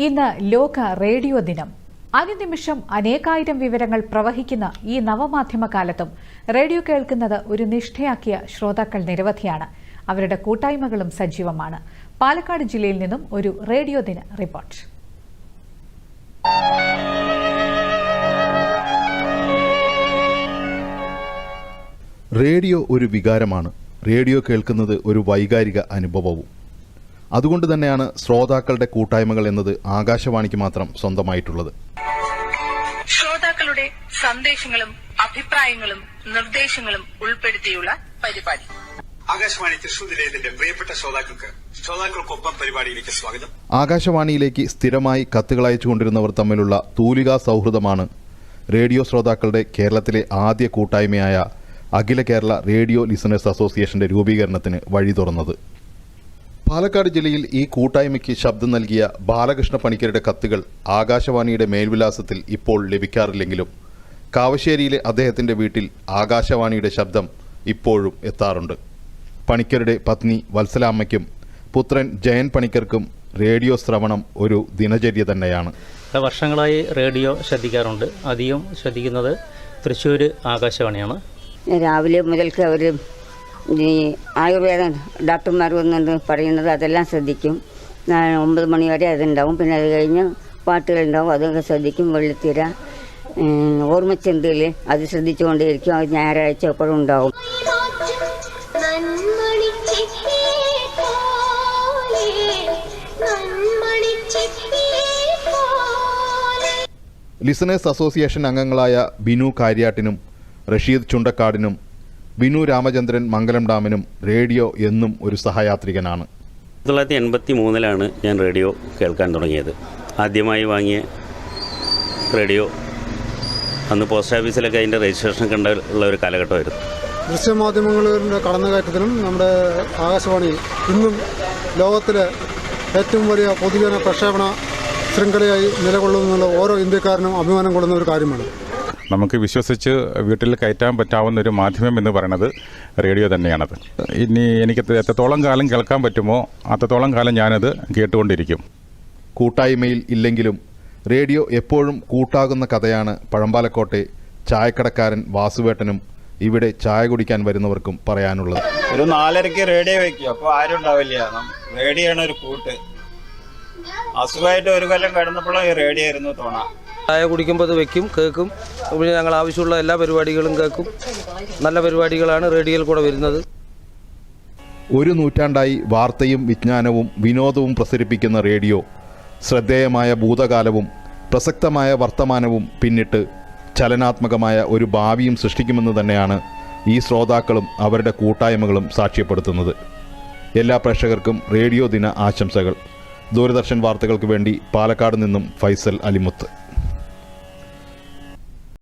ഇന്ന് ലോക റേഡിയോ ദിനം. അനുനിമിഷം അനേകായിരം വിവരങ്ങൾ പ്രവഹിക്കുന്ന ഈ നവമാധ്യമ കാലത്തും റേഡിയോ കേൾക്കുന്നത് ഒരു നിഷ്ഠയാക്കിയ ശ്രോതാക്കൾ നിരവധിയാണ്. അവരുടെ കൂട്ടായ്മകളും സജീവമാണ്. പാലക്കാട് ജില്ലയിൽ നിന്നും ഒരു റേഡിയോ ദിന റിപ്പോർട്ട്. റേഡിയോ ഒരു വികാരമാണ്. റേഡിയോ കേൾക്കുന്നത് ഒരു വൈകാരിക അനുഭവവും. അതുകൊണ്ട് തന്നെയാണ് ശ്രോതാക്കളുടെ കൂട്ടായ്മകൾ എന്നത് ആകാശവാണിക്ക് മാത്രം സ്വന്തമായിട്ടുള്ളത്. ശ്രോതാക്കളുടെ സന്ദേശങ്ങളും അഭിപ്രായങ്ങളും നിർദ്ദേശങ്ങളും ഉൾപ്പെടുത്തിയുള്ള പരിപാടി. ആകാശവാണി തൃശൂർ നിലയത്തിന്റെ പ്രിയപ്പെട്ട ശ്രോതാക്കൾക്ക് ശ്രോതാക്കൾക്കൊപ്പം പരിപാടിയിലേക്ക് സ്വാഗതം. ആകാശവാണിയിലേക്ക് സ്ഥിരമായി കത്തുകൾ അയച്ചുകൊണ്ടിരുന്നവർ തമ്മിലുള്ള തൂലികാ സൗഹൃദമാണ് റേഡിയോ ശ്രോതാക്കളുടെ കേരളത്തിലെ ആദ്യ കൂട്ടായ്മയായ അഖില കേരള റേഡിയോ ലിസണേഴ്സ് അസോസിയേഷന്റെ രൂപീകരണത്തിന് വഴി തുറന്നത്. പാലക്കാട് ജില്ലയിൽ ഈ കൂട്ടായ്മയ്ക്ക് ശബ്ദം നൽകിയ ബാലകൃഷ്ണ പണിക്കരുടെ കത്തുകൾ ആകാശവാണിയുടെ മേൽവിലാസത്തിൽ ഇപ്പോൾ ലഭിക്കാറില്ലെങ്കിലും കാവശ്ശേരിയിലെ അദ്ദേഹത്തിന്റെ വീട്ടിൽ ആകാശവാണിയുടെ ശബ്ദം ഇപ്പോഴും എത്താറുണ്ട്. പണിക്കരുടെ പത്നി വത്സലാമ്മയ്ക്കും പുത്രൻ ജയൻ പണിക്കർക്കും റേഡിയോ ശ്രവണം ഒരു ദിനചര്യ തന്നെയാണ്. പല വർഷങ്ങളായി റേഡിയോ ശ്രദ്ധിക്കാറുണ്ട്. അധികം ശ്രദ്ധിക്കുന്നത് തൃശ്ശൂർ ആകാശവാണിയാണ്. രാവിലെ മുതൽക്ക് അവർ ഈ ആയുർവേദ ഡോക്ടർമാർ വന്നുകൊണ്ട് പറയുന്നത് അതെല്ലാം ശ്രദ്ധിക്കും. ഒമ്പത് മണി വരെ അതുണ്ടാവും. പിന്നെ അത് കഴിഞ്ഞ് പാട്ടുകളുണ്ടാവും. അതൊക്കെ ശ്രദ്ധിക്കും. വെള്ളിത്തിര ഓർമ്മച്ചന്തയിൽ അത് ശ്രദ്ധിച്ചുകൊണ്ടേയിരിക്കും. അത് ഞായറാഴ്ച എപ്പോഴും ഉണ്ടാവും. ലിസണേഴ്സ് അസോസിയേഷൻ അംഗങ്ങളായ ബിനു കാര്യാട്ടിനും റഷീദ് ചുണ്ടക്കാടിനും ബിനു രാമചന്ദ്രൻ മംഗലം ഡാമിനും റേഡിയോ എന്നും ഒരു സഹയാത്രികനാണ്. ആയിരത്തി തൊള്ളായിരത്തി എൺപത്തി മൂന്നിലാണ് ഞാൻ റേഡിയോ കേൾക്കാൻ തുടങ്ങിയത്. ആദ്യമായി വാങ്ങിയ റേഡിയോ അന്ന് പോസ്റ്റ് ഓഫീസിലൊക്കെ അതിന്റെ രജിസ്ട്രേഷൻ കണ്ട ഉള്ള ഒരു കാലഘട്ടമായിരുന്നു. ദൃശ്യമാധ്യമങ്ങളുടെ കടന്നുകയറ്റത്തിനും നമ്മുടെ ആകാശവാണി ഇന്നും ലോകത്തിലെ ഏറ്റവും വലിയ പൊതുജന പ്രക്ഷേപണ ശൃംഖലയായി നിലകൊള്ളുന്നുള്ള ഓരോ ഇന്ത്യക്കാരനും അഭിമാനം കൊള്ളുന്ന ഒരു കാര്യമാണ്. നമുക്ക് വിശ്വസിച്ച് വീട്ടിൽ കയറ്റാൻ പറ്റാവുന്ന ഒരു മാധ്യമം എന്ന് പറയുന്നത് റേഡിയോ തന്നെയാണത്. ഇനി എനിക്ക് എത്രത്തോളം കാലം കേൾക്കാൻ പറ്റുമോ അത്രത്തോളം കാലം ഞാനത് കേട്ടുകൊണ്ടിരിക്കും. കൂട്ടായ്മയിൽ ഇല്ലെങ്കിലും റേഡിയോ എപ്പോഴും കൂട്ടാകുന്ന കഥയാണ് പഴമ്പാലക്കോട്ടെ ചായക്കടക്കാരൻ വാസുവേട്ടനും ഇവിടെ ചായ കുടിക്കാൻ വരുന്നവർക്കും പറയാനുള്ളത്. ഒരു നാലരക്ക് റേഡിയോ വെക്കും. അപ്പോൾ ആരും ഉണ്ടാവില്ല. റേഡിയോ ആണ് ഒരു കൂട്ട്. അസുഖമായിട്ട് ഒരു കൊല്ലം കിടന്നപ്പോഴും ഈ റേഡിയോ ആയിരുന്നു തോണ. ചായ കുടിക്കുമ്പോൾ അത് വെക്കും കേൾക്കും പിന്നെ ഞങ്ങൾ ആവശ്യമുള്ള എല്ലാ പരിപാടികളും കേൾക്കും നല്ല പരിപാടികളാണ് റേഡിയോയിൽ കൂടെ വരുന്നത്. ഒരു നൂറ്റാണ്ടായി വാർത്തയും വിജ്ഞാനവും വിനോദവും പ്രസരിപ്പിക്കുന്ന റേഡിയോ ശ്രദ്ധേയമായ ഭൂതകാലവും പ്രസക്തമായ വർത്തമാനവും പിന്നിട്ട് ചലനാത്മകമായ ഒരു ഭാവിയും സൃഷ്ടിക്കുമെന്ന് തന്നെയാണ് ഈ ശ്രോതാക്കളും അവരുടെ കൂട്ടായ്മകളും സാക്ഷ്യപ്പെടുത്തുന്നത്. എല്ലാ പ്രേക്ഷകർക്കും റേഡിയോ ദിന ആശംസകൾ. ദൂരദർശൻ വാർത്തകൾക്ക് വേണ്ടി പാലക്കാട് നിന്നും ഫൈസൽ അലിമുത്ത്.